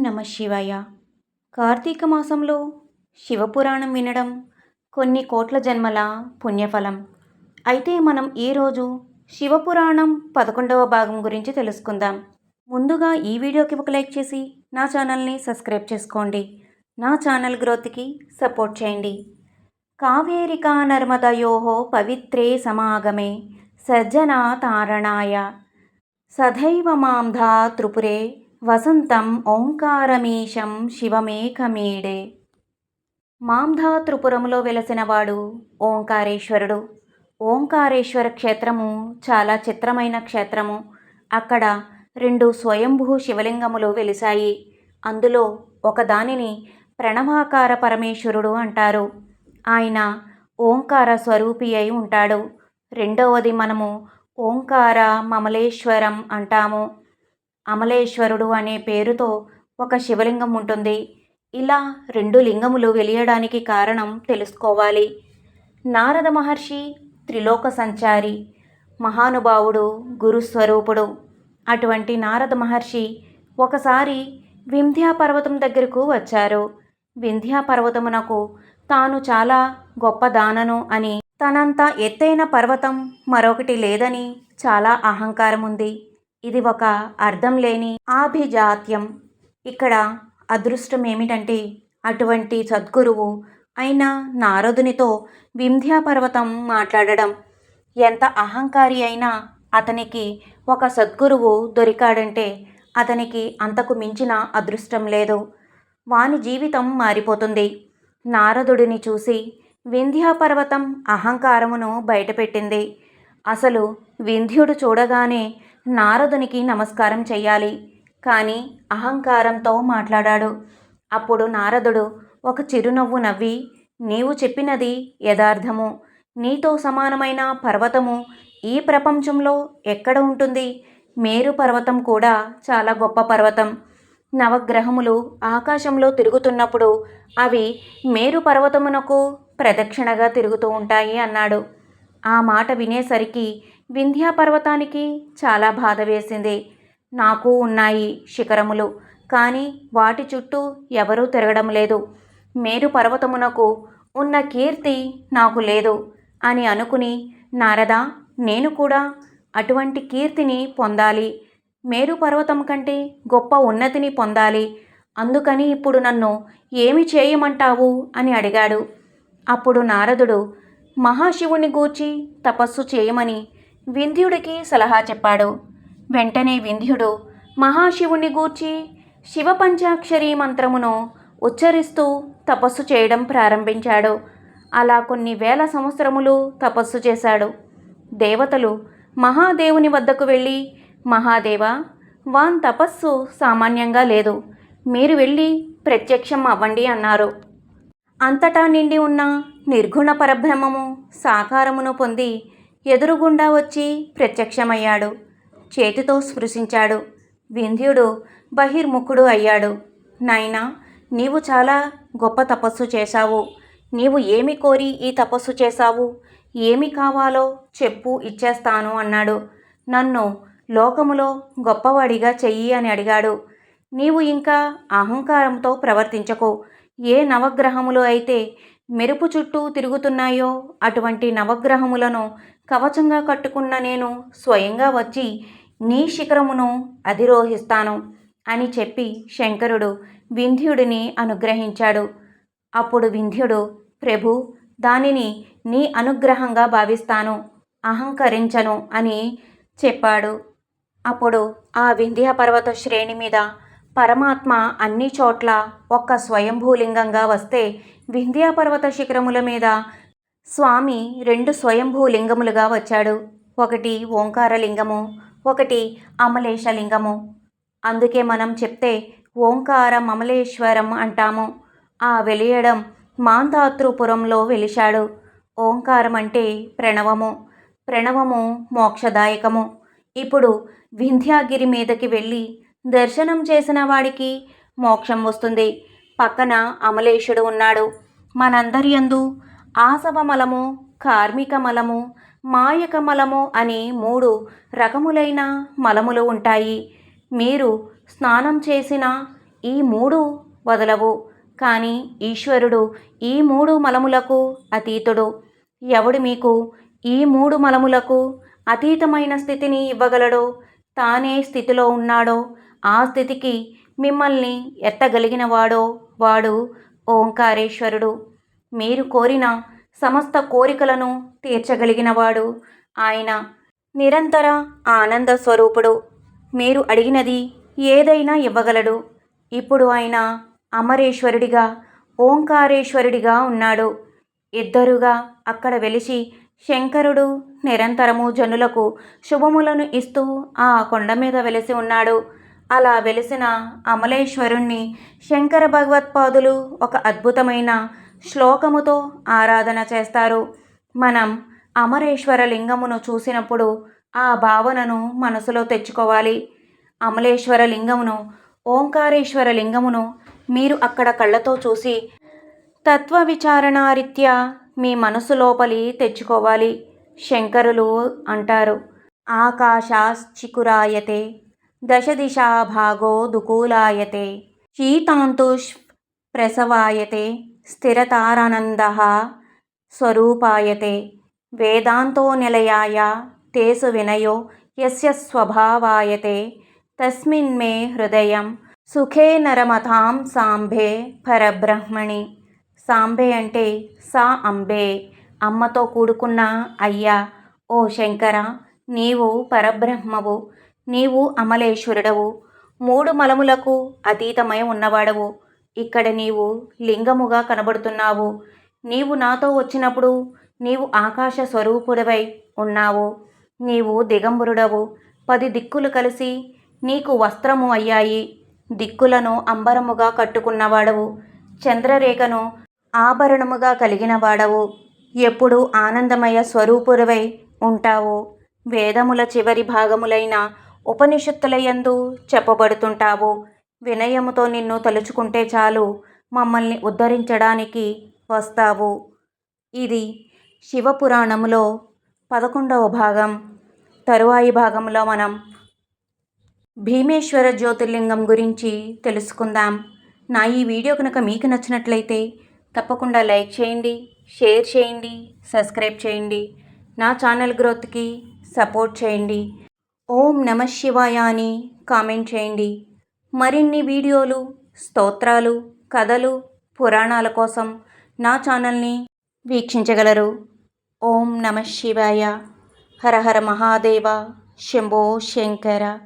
నమ శివాయ. కార్తీక మాసంలో శివపురాణం వినడం కొన్ని కోట్ల జన్మల పుణ్యఫలం. అయితే మనం ఈరోజు శివపురాణం పదకొండవ భాగం గురించి తెలుసుకుందాం. ముందుగా ఈ వీడియోకి ఒక లైక్ చేసి నా ఛానల్ని సబ్స్క్రైబ్ చేసుకోండి. నా ఛానల్ గ్రోత్కి సపోర్ట్ చేయండి. కావేరికా నర్మదయోహో పవిత్రే సమాగమే సజ్జనా తారణాయ సదైవ మాంధా త్రిపురే వసంతం ఓంకారమీశం శివమేకమేడే. మాంధా త్రిపురములో వెలసినవాడు ఓంకారేశ్వరుడు. ఓంకారేశ్వర క్షేత్రము చాలా చిత్రమైన క్షేత్రము. అక్కడ రెండు స్వయంభూ శివలింగములు వెలిశాయి. అందులో ఒకదానిని ప్రణవాకార పరమేశ్వరుడు అంటారు. ఆయన ఓంకార స్వరూపి అయి ఉంటాడు. రెండవది మనము ఓంకార మమలేశ్వరం అంటాము. అమలేశ్వరుడు అనే పేరుతో ఒక శివలింగం ఉంటుంది. ఇలా రెండు లింగములు వెలియడానికి కారణం తెలుసుకోవాలి. నారద మహర్షి త్రిలోక సంచారి మహానుభావుడు గురుస్వరూపుడు అటువంటి నారద మహర్షి ఒకసారి వింధ్యా పర్వతం దగ్గరకు వచ్చారు. వింధ్యా పర్వతమునకు తాను చాలా గొప్ప దానను అని తనంత ఎత్తైన పర్వతం మరొకటి లేదని చాలా అహంకారం ఉంది ఇది ఒక అర్థం లేని ఆభిజాత్యం. ఇక్కడ అదృష్టం ఏమిటంటే అటువంటి సద్గురువు అయిన నారదునితో వింధ్యా పర్వతం మాట్లాడడం. ఎంత అహంకారి అయినా అతనికి ఒక సద్గురువు దొరికాడంటే అతనికి అంతకు మించిన అదృష్టం లేదు. వాని జీవితం మారిపోతుంది. నారదుడిని చూసి వింధ్యా పర్వతం అహంకారమును బయటపెట్టింది. అసలు వింధ్యుడు చూడగానే నారదునికి నమస్కారం చెయ్యాలి. కానీ అహంకారంతో మాట్లాడాడు. అప్పుడు నారదుడు ఒక చిరునవ్వు నవ్వి నీవు చెప్పినది యథార్థము. నీతో సమానమైన పర్వతము ఈ ప్రపంచంలో ఎక్కడ ఉంటుంది? మేరు పర్వతం కూడా చాలా గొప్ప పర్వతం. నవగ్రహములు ఆకాశంలో తిరుగుతున్నప్పుడు అవి మేరు పర్వతమునకు ప్రదక్షిణగా తిరుగుతూ ఉంటాయి అన్నాడు. ఆ మాట వినేసరికి వింధ్యా పర్వతానికి చాలా బాధ వేసింది. నాకు ఉన్నాయి శిఖరములు కానీ వాటి చుట్టూ ఎవరూ తిరగడం లేదు. మేరు పర్వతమునకు ఉన్న కీర్తి నాకు లేదు అని అనుకుని నారద నేను కూడా అటువంటి కీర్తిని పొందాలి. మేరు పర్వతం కంటే గొప్ప ఉన్నతిని పొందాలి. అందుకని ఇప్పుడు నన్ను ఏమి చేయమంటావు? అని అడిగాడు. అప్పుడు నారదుడు మహాశివుని గూర్చి తపస్సు చేయమని వింధ్యుడికి సలహా చెప్పాడు. వెంటనే వింధ్యుడు మహాశివుణ్ణి గూర్చి శివ పంచాక్షరి మంత్రమును ఉచ్చరిస్తూ తపస్సు చేయడం ప్రారంభించాడు. అలా కొన్ని వేల సంవత్సరములు తపస్సు చేశాడు. దేవతలు మహాదేవుని వద్దకు వెళ్ళి మహాదేవ వాన్ తపస్సు సామాన్యంగా లేదు. మీరు వెళ్ళి ప్రత్యక్షం అవ్వండి అన్నారు. అంతటా నిండి ఉన్న నిర్గుణ పరబ్రహ్మము సాకారమును పొంది ఎదురుగుండా వచ్చి ప్రత్యక్షమయ్యాడు. చేతితో స్పృశించాడు. వింధ్యుడు బహిర్ముఖుడు అయ్యాడు. నాయనా నీవు చాలా గొప్ప తపస్సు చేశావు. నీవు ఏమి కోరి ఈ తపస్సు చేశావు? ఏమి కావాలో చెప్పు ఇచ్చేస్తాను అన్నాడు. నన్ను లోకములో గొప్పవాడిగా చెయ్యి అని అడిగాడు. నీవు ఇంకా అహంకారంతో ప్రవర్తించకు. ఏ నవగ్రహములు అయితే మెరుపు చుట్టూ తిరుగుతున్నాయో? అటువంటి నవగ్రహములను కవచంగా కట్టుకున్న నేను స్వయంగా వచ్చి నీ శిఖరమును అధిరోహిస్తాను అని చెప్పి శంకరుడు వింధ్యుడిని అనుగ్రహించాడు. అప్పుడు వింధ్యుడు ప్రభు దానిని నీ అనుగ్రహంగా భావిస్తాను అహంకరించను అని చెప్పాడు. అప్పుడు ఆ వింధ్యా పర్వత శ్రేణి మీద పరమాత్మ అన్ని చోట్ల ఒక్క స్వయంభూలింగంగా వస్తే వింధ్యా పర్వత శిఖరముల మీద స్వామి రెండు స్వయంభూ లింగములుగా వచ్చాడు. ఒకటి ఓంకారలింగము ఒకటి అమలేశలింగము. అందుకే మనం చెప్తే ఓంకారం అమలేశ్వరం అంటాము. ఆ వెలియడం మాంధాతృపురంలో వెలిశాడు. ఓంకారం అంటే ప్రణవము. ప్రణవము మోక్షదాయకము. ఇప్పుడు వింధ్యాగిరి మీదకి వెళ్ళి దర్శనం చేసిన వాడికి మోక్షం వస్తుంది. పక్కన అమలేశుడు ఉన్నాడు. మనందరి యందు ఆసవమలము కార్మిక మలము మాయక మలము అని మూడు రకములైన మలములు ఉంటాయి. మీరు స్నానం చేసిన ఈ మూడు వదలవు. కానీ ఈశ్వరుడు ఈ మూడు మలములకు అతీతుడు. ఎవడు మీకు ఈ మూడు మలములకు అతీతమైన స్థితిని ఇవ్వగలడో తానే స్థితిలో ఉన్నాడో ఆ స్థితికి మిమ్మల్ని ఎత్తగలిగినవాడో వాడు ఓంకారేశ్వరుడు. మీరు కోరిన సమస్త కోరికలను తీర్చగలిగినవాడు ఆయన నిరంతర ఆనంద స్వరూపుడు. మీరు అడిగినది ఏదైనా ఇవ్వగలడు. ఇప్పుడు ఆయన అమరేశ్వరుడిగా ఓంకారేశ్వరుడిగా ఉన్నాడు. ఇద్దరుగా అక్కడ వెలిసి శంకరుడు నిరంతరము జనులకు శుభములను ఇస్తూ ఆ కొండ మీద వెలిసి ఉన్నాడు. అలా వెలిసిన అమలేశ్వరుణ్ణి శంకర భగవత్పాదులు ఒక అద్భుతమైన శ్లోకముతో ఆరాధన చేస్తారు. మనం అమరేశ్వర లింగమును చూసినప్పుడు ఆ భావనను మనసులో తెచ్చుకోవాలి. అమలేశ్వర లింగమును ఓంకారేశ్వర లింగమును మీరు అక్కడ కళ్ళతో చూసి తత్వ విచారణారీత్యా మీ మనసు లోపలి తెచ్చుకోవాలి. శంకరులు అంటారు ఆకాశాశ్చికురాయతే దశ దిశా భాగో దుకూలాయతే శీతాంతుష్ ప్రసవాయతే స్థిరతారానంద స్వరూపాయతే వేదాంతో నిలయాయ తేసు వినయో యస్య స్వభావాయతే తస్మిన్ మే హృదయం సుఖే నరమతాం సాంబే పరబ్రహ్మణి. సాంబే అంటే సా అంబే అమ్మతో కూడుకున్న అయ్యా ఓ శంకర నీవు పరబ్రహ్మవు నీవు అమలేశ్వరుడవు. మూడు మలములకు అతీతమై ఉన్నవాడవు. ఇక్కడ నీవు లింగముగా కనబడుతున్నావు. నీవు నాతో వచ్చినప్పుడు నీవు ఆకాశ స్వరూపుడవై ఉన్నావు. నీవు దిగంబరుడవు. పది దిక్కులు కలిసి నీకు వస్త్రము అయ్యాయి. దిక్కులను అంబరముగా కట్టుకున్నవాడవు. చంద్రరేఖను ఆభరణముగా కలిగినవాడవు. ఎప్పుడు ఆనందమయ స్వరూపురవై ఉంటావు. వేదముల చివరి భాగములైన ఉపనిషత్తులయందు చెప్పబడుతుంటావు. వినయముతో నిన్ను తలుచుకుంటే చాలు మమ్మల్ని ఉద్ధరించడానికి వస్తావు. ఇది శివపురాణములో పదకొండవ భాగం. తరువాయి భాగంలో మనం భీమేశ్వర జ్యోతిర్లింగం గురించి తెలుసుకుందాం. నా ఈ వీడియో కనుక మీకు నచ్చినట్లయితే తప్పకుండా లైక్ చేయండి షేర్ చేయండి సబ్స్క్రైబ్ చేయండి. నా ఛానల్ గ్రోత్కి సపోర్ట్ చేయండి. ఓం నమ శివాయ అని కామెంట్ చేయండి. మరిన్ని వీడియోలు స్తోత్రాలు కథలు పురాణాల కోసం నా ఛానల్ని వీక్షించగలరు. ఓం నమ శివాయ. హర హర మహాదేవ. శంభో శంకర.